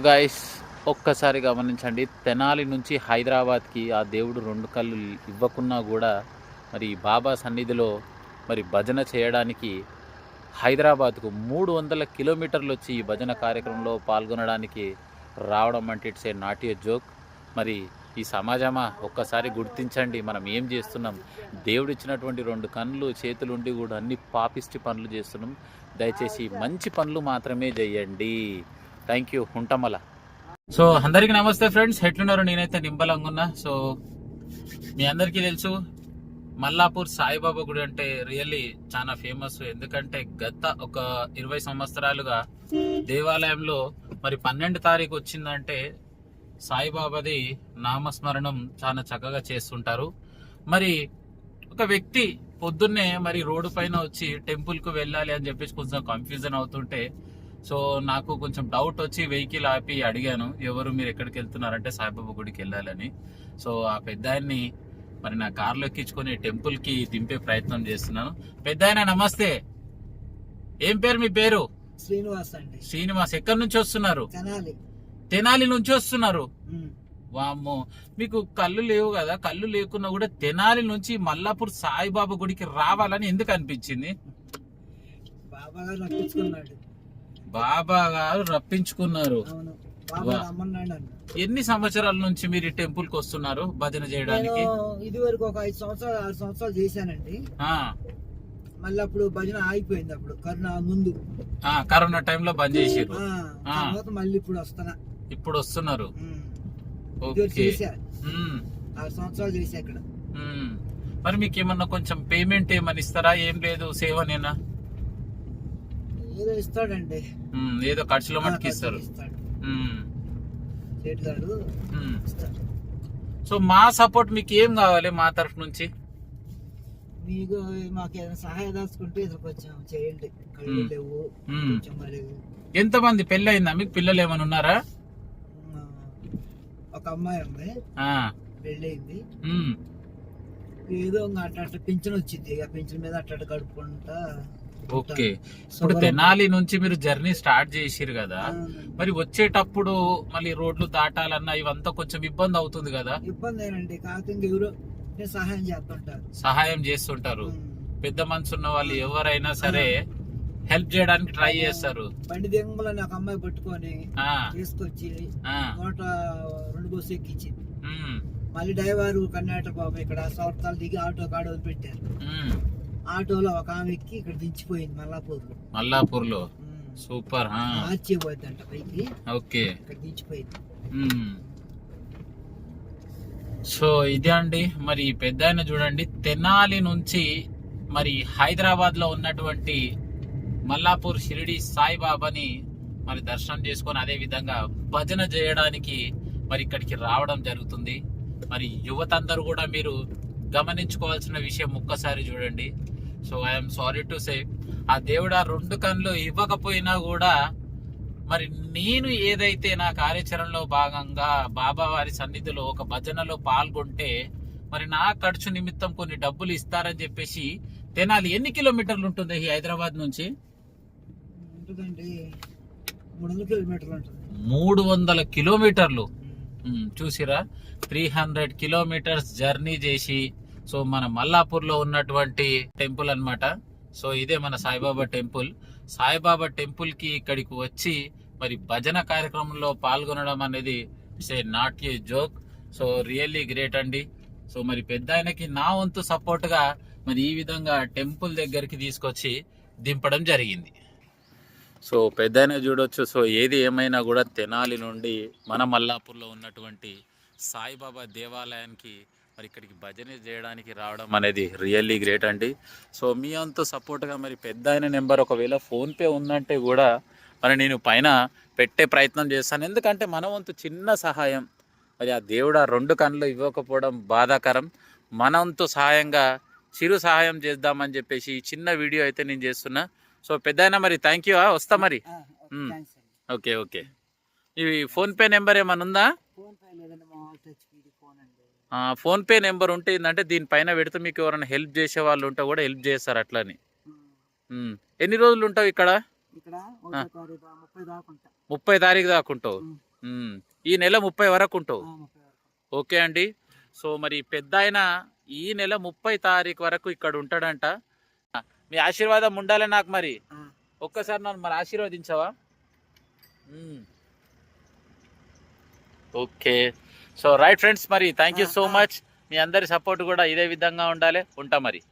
Guys ఒక్కసారి గమనించండి. తెనాలి నుంచి హైదరాబాద్కి ఆ దేవుడు రెండు కళ్ళు ఇవ్వకున్నా కూడా మరి బాబా సన్నిధిలో మరి భజన చేయడానికి హైదరాబాద్కు మూడు వందల కిలోమీటర్లు వచ్చి ఈ భజన కార్యక్రమంలో పాల్గొనడానికి రావడం అంటే it's a not a joke. మరి ఈ సమాజమా ఒక్కసారి గుర్తించండి. మనం ఏం చేస్తున్నాం? దేవుడు ఇచ్చినటువంటి రెండు కళ్ళు చేతులు ఉండి కూడా అన్ని పాపిష్టి పనులు చేస్తున్నాం. దయచేసి మంచి పనులు మాత్రమే చేయండి. Thank you ఉంటామల. సో అందరికి నమస్తే ఫ్రెండ్స్. ఎట్లున్నారు? నేనైతే నింబలంగా ఉన్నా సో మీ అందరికీ తెలుసు మల్లాపూర్ సాయిబాబా గుడి అంటే రియల్లీ చాలా ఫేమస్. ఎందుకంటే గత ఒక ఇరవై సంవత్సరాలుగా దేవాలయంలో మరి పన్నెండు తారీఖు వచ్చిందంటే సాయిబాబాది నామస్మరణం చాలా చక్కగా చేస్తుంటారు. మరి ఒక వ్యక్తి పొద్దున్నే మరి రోడ్డు పైన వచ్చి టెంపుల్కు వెళ్ళాలి అని చెప్పేసి కొంచెం కన్ఫ్యూజన్ అవుతుంటే సో నాకు కొంచెం డౌట్ వచ్చి వెహికల్ ఆపి అడిగాను ఎవరు మీరు ఎక్కడికి వెళ్తున్నారంటే సాయిబాబా గుడికి వెళ్ళాలని. సో ఆ పెద్ద ఆయన్ని మరి నా కార్లో ఎక్కించుకొని టెంపుల్కి దింపే ప్రయత్నం చేస్తున్నాను. పెద్ద ఆయన నమస్తే. ఏం పేరు మీ పేరు? శ్రీనివాస్ అండి. శ్రీనివాస్ ఎక్కడి నుంచి వస్తున్నారు? తెనాలి. నుంచి వస్తున్నారు. వామ్మో మీకు కళ్ళు లేవు కదా? కళ్ళు లేకున్నా కూడా తెనాలి నుంచి మల్లాపూర్ సాయిబాబా గుడికి రావాలని ఎందుకు అనిపించింది? బాబా గారు బాబా గారు రప్పించుకున్నారు. ఎన్ని సంవత్సరాల నుంచి మీరు టెంపుల్కి వస్తున్నారు భజన నేను చేయడానికి? ఇది వరకు ఒక ఐదు సంవత్సరాలు ఆరు సంవత్సరాలు చేశానండి. మళ్ళీ అప్పుడు భజన ఆగిపోయింది అప్పుడు కరోనా ముందు. కరోనా టైంలో బంద్. తర్వాత మళ్ళీ ఇప్పుడు వస్తున్నా. ఇప్పుడు వస్తున్నారు. ఆరు సంవత్సరాలు చేశా ఇక్కడ. మరి మీకు ఏమన్నా కొంచెం పేమెంట్ ఏమని ఇస్తారా? ఏం లేదు సేవనేనా ఏదో ఇస్తాడండి. ఏదో ఖర్చుల ఆ, మట్టుకు ఇస్తారు. సో మా సపోర్ట్ మీకు ఏం కావాలి మా తరఫు నుంచి? మీకు మాకు ఏదైనా సహాయం దాచుకుంటే ఇది కొంచెం చేయండి. కళ్ళు. లేవు ఎంతమంది పెళ్ళి అయిందా మీకు? పిల్లలు ఏమైనా ఉన్నారా? ఒక అమ్మాయి ఉంది. పెళ్ళయింది. ఏదో ఇంకా అట్లా అట్లా పింఛన్ వచ్చింది. ఇక పింఛన్ మీద అట్లా గడుపుకుంటా ఓకే. ఇప్పుడు తెనాలి నుంచి మీరు జర్నీ స్టార్ట్ చేసిరు కదా మరి వచ్చేటప్పుడు మళ్ళీ రోడ్లు దాటాలన్నా ఇవంతా కొంచెం ఇబ్బంది అవుతుంది కదా? ఇబ్బంది ఎవరో సహాయం చేస్తుంటారు. సహాయం చేస్తుంటారు. పెద్ద మనసు ఉన్న వాళ్ళు ఎవరైనా సరే హెల్ప్ చేయడానికి ట్రై చేస్తారు. బండి దిగంగులని ఒక అమ్మాయి పట్టుకొని తీసుకొచ్చి నోట రెండు బస్సు ఎక్కించింది. ఉమ్, మళ్ళీ డ్రైవర్ కర్ణాటక బాబు ఇక్కడ సౌర్తాలు దిగి ఆటో కాడ వదిలిపెట్టారు. ఆటోలో ఒక ఆమె ఎక్కి ఇక్కడ దించిపోయింది మల్లాపూర్లో. మల్లాపూర్లో ఉమ్. సూపర్ ఆ, మార్చిపోయిందంట పైకి. ఓకే. ఇక్కడ దించిపోయింది. సో ఇదే అండి. మరి పెద్ద ఆయన చూడండి. తెనాలి నుంచి మరి హైదరాబాద్లో ఉన్నటువంటి మల్లాపూర్ షిరిడి సాయిబాబాని మరి దర్శనం చేసుకొని అదే విధంగా భజన చేయడానికి మరి ఇక్కడికి రావడం జరుగుతుంది. మరి యువత అందరూ కూడా మీరు గమనించుకోవాల్సిన విషయం ఒక్కసారి చూడండి. So I'm sorry to say ఆ దేవుడు ఆ రెండు కళ్ళు ఇవ్వకపోయినా కూడా మరి నేను ఏదైతే నా కార్యాచరణలో భాగంగా బాబా వారి సన్నిధిలో ఒక భజనలో పాల్గొంటే మరి నా ఖర్చు నిమిత్తం కొన్ని డబ్బులు ఇస్తారని చెప్పేసి తెనాలి ఎన్ని కిలోమీటర్లు ఉంటుంది హైదరాబాద్ నుంచి? మూడు వందల కిలోమీటర్లు చూసిరా త్రీ హండ్రెడ్ కిలోమీటర్స్ జర్నీ చేసి సో మన మల్లాపూర్లో ఉన్నటువంటి టెంపుల్ అన్నమాట. సో ఇదే మన సాయిబాబా టెంపుల్. సాయిబాబా టెంపుల్కి ఇక్కడికి వచ్చి మరి భజన కార్యక్రమంలో పాల్గొనడం అనేది it's a not a joke. So really great అండి. సో మరి పెద్ద ఆయనకి నా వంతు సపోర్ట్గా మరి ఈ విధంగా టెంపుల్ దగ్గరికి తీసుకొచ్చి దింపడం జరిగింది. సో పెద్ద చూడొచ్చు. సో ఏది ఏమైనా కూడా తెనాలి నుండి మన మల్లాపూర్లో ఉన్నటువంటి సాయిబాబా దేవాలయానికి మరి ఇక్కడికి భజన చేయడానికి రావడం అనేది రియల్లీ గ్రేట్ అండి. సో మీ అంత సపోర్ట్గా మరి పెద్ద ఆయన నెంబర్ ఒకవేళ ఫోన్పే ఉందంటే కూడా మరి నేను పైన పెట్టే ప్రయత్నం చేస్తాను. ఎందుకంటే మన వంతు చిన్న సహాయం మరి ఆ దేవుడు ఆ రెండు కళ్ళు ఇవ్వకపోవడం బాధాకరం. మన వంతు సహాయంగా చిరు సహాయం చేద్దామని చెప్పేసి ఈ చిన్న వీడియో అయితే నేను చేస్తున్నా. సో పెద్ద మరి థ్యాంక్ యూ. వస్తా మరి. ఓకే. ఓకే ఈ ఫోన్పే నెంబర్ ఏమైనా ఉందా ఫోన్ పే లేదండి మా టచ్ ఇది ఫోన్ అండి ఆ, ఫోన్పే నెంబర్ ఉంటే ఏంటంటే దీనిపైన పెడితే మీకు ఎవరైనా హెల్ప్ చేసే వాళ్ళు ఉంటే కూడా హెల్ప్ చేస్తారు అట్లని. ఎన్ని రోజులు ఉంటావు ఇక్కడ? ముప్పై తారీఖు దాకా ఉంటావు. ఈ నెల ముప్పై వరకు ఉంటావు? ఓకే అండి. సో మరి పెద్ద ఈ నెల ముప్పై తారీఖు వరకు ఇక్కడ ఉంటాడంట. మీ ఆశీర్వాదం ఉండాలి నాకు మరి. ఒక్కసారి నన్ను మరి ఆశీర్వదించవా. ఓకే. సో రైట్ ఫ్రెండ్స్ మరి థ్యాంక్ యూ సో. మచ్ మీ అందరి సపోర్ట్ కూడా ఇదే విధంగా ఉండాలి. ఉంటా మరి.